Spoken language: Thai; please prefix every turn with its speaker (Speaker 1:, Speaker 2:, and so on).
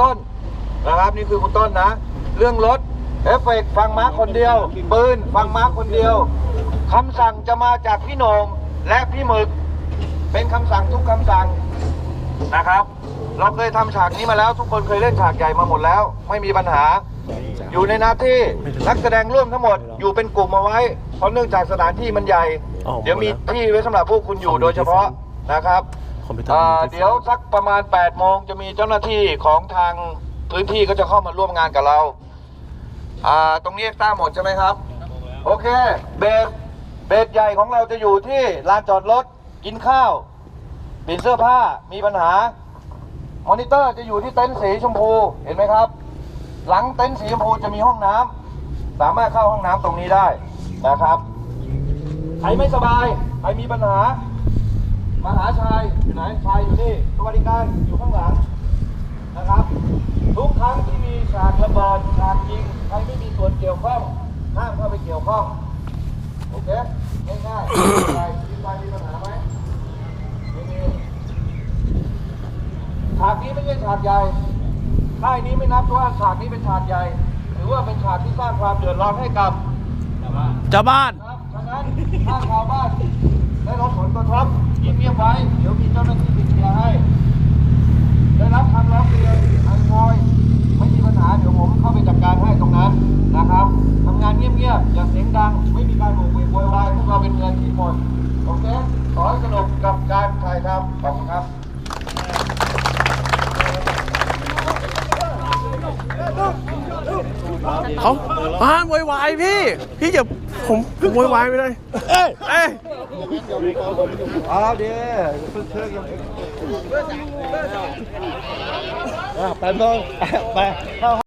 Speaker 1: ต้นนะครับ นี่คือคุณต้นนะ เรื่องรถเอฟเฟกต์ฟังมาร์คคนเดียว ปืนฟังมาร์คคนเดียวคำสั่งจะมาจากพี่โหนงและพี่หมึก เป็นคำสั่งทุกคำสั่งนะครับ เราเคยทำฉากนี้มาแล้วทุกคนเคยเล่นฉากใหญ่มาหมดแล้ว ไม่มีปัญหา อยู่ในหน้าที่นักแสดงร่วมทั้งหมดอยู่เป็นกลุ่มเอาไว้ เพราะเนื่องจากสถานที่มันใหญ่
Speaker 2: อ๋อ
Speaker 1: เดี๋ยวมีที่ไว้สำหรับพวกคุณอยู่โดยเฉพาะนะครับ
Speaker 2: ค อมพิวเตอร์
Speaker 1: อ่า
Speaker 2: มีที่
Speaker 1: เดี๋ยวสักประมาณ8โมงจะมีเจ้าหน้าที่ของทางพื้นที่ก็จะเข้ามาร่วมงานกับเรา อ่า ตรงนี้ทราบหมดใช่ไหมครับ โอเค เบสเบสใหญ่ของเราจะอยู่ที่ลานจอดรถ กินข้าวเปลี่ยนเสื้อผ้า มีปัญหา มอนิเตอร์จะอยู่ที่เต็นท์สีชมพู เห็นไหมครับ หลังเต็นท์สีชมพูจะมีห้องน้ำสามารถเข้าห้องน้ำตรงนี้ได้นะครับ ใครไม่สบาย ใครมีปัญหา มาหาชายอยู่ไหนชายอยู่นี่สวัสดิการอยู่ข้างหลังนะครับ ทุกครั้งที่มีฉากระเบิดฉากยิงใครไม่มีส่วนเกี่ยวข้องห้ามเข้าไปเกี่ยวข้องโอเคง่ายๆมีใครมีใครมีปัญหาไหมไม่มีฉากนี้ไม่ใช่ฉากใหญ่ค่ายนี้ไม่นับว่าฉากนี้เป็นฉากใหญ่ถือว่าเป็นฉากที่สร้างความเดือดร้อนให้กับ
Speaker 2: เจ้าบ้าน
Speaker 1: ครับฉะนั้นถ้าชาวบ้านได้รับผลกระทบเงียบๆไว้ เจ้าหน้าที่ติดเคลียร์ให้ ได้รับคำร้องเรียนทางคอยไม่มีปัญหาเดี๋ยวผมเข้าไปจัดการให้ตรงนั้นนะครับทำงานเงียบๆอย่าเสียงดัง ไม่มีการโวกเวกโวยวายพวกเราเป็นเงินที่หมดโอเคขอให้สนุกกับการถ่ายทำขอบคุณครับ
Speaker 2: เขาบ้านโวยวายพี่ พี่อย่าผมผมโวยวายไม่ได้เอ้ยเอ้ย
Speaker 1: เอาเดี๋ยวเพิ่งเชิญกัน
Speaker 3: ไปเมืองไปเข้า